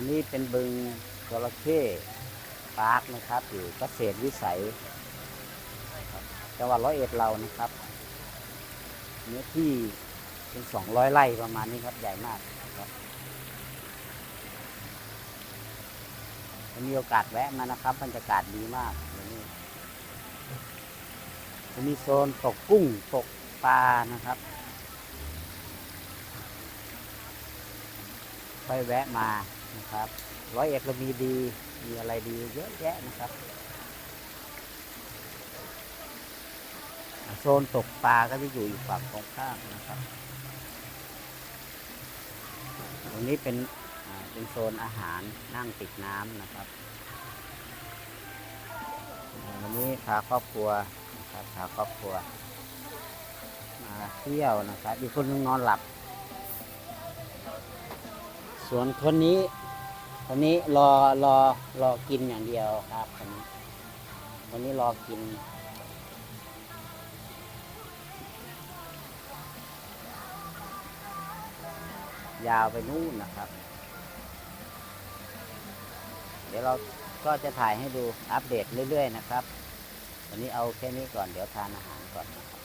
อันนี้เป็นบึงจระเข้ปาร์คนะครับ อยู่เกษตรวิสัยจังหวัดร้อยเอ็ดเรานะครับเนื้อที่เป็นสองร้อยไร่ประมาณนี้ครับใหญ่มากครับมีโอกาสแวะมานะครับบรรยากาศดีมากวันนี้จะมีโซนตกกุ้งตกปลานะครับค่อยแวะมา นะครับร้อยเอ็ดเรามีดีมีอะไรดีเยอะแยะนะครับโซนตกปลาก็จะอยู่อีกฝั่งตรงข้ามนะครับ ตรงนี้เป็นเป็นโซนอาหารนั่งติดน้ำนะครับวันนี้พาครอบครัวนะครับพาครอบครัว มาเที่ยวนะครับอีกคนนึงนอนหลับ ส่วนคนนี้ คนนี้รอรอรอกินอย่างเดียวครับคนนี้คนนี้รอกิน ยาวไปนู่นนะครับ เดี๋ยวเราก็จะถ่ายให้ดูอัปเดตเรื่อย ๆ นะครับ วันนี้เอาแค่นี้ก่อนเดี๋ยวทานอาหารก่อนนะครับ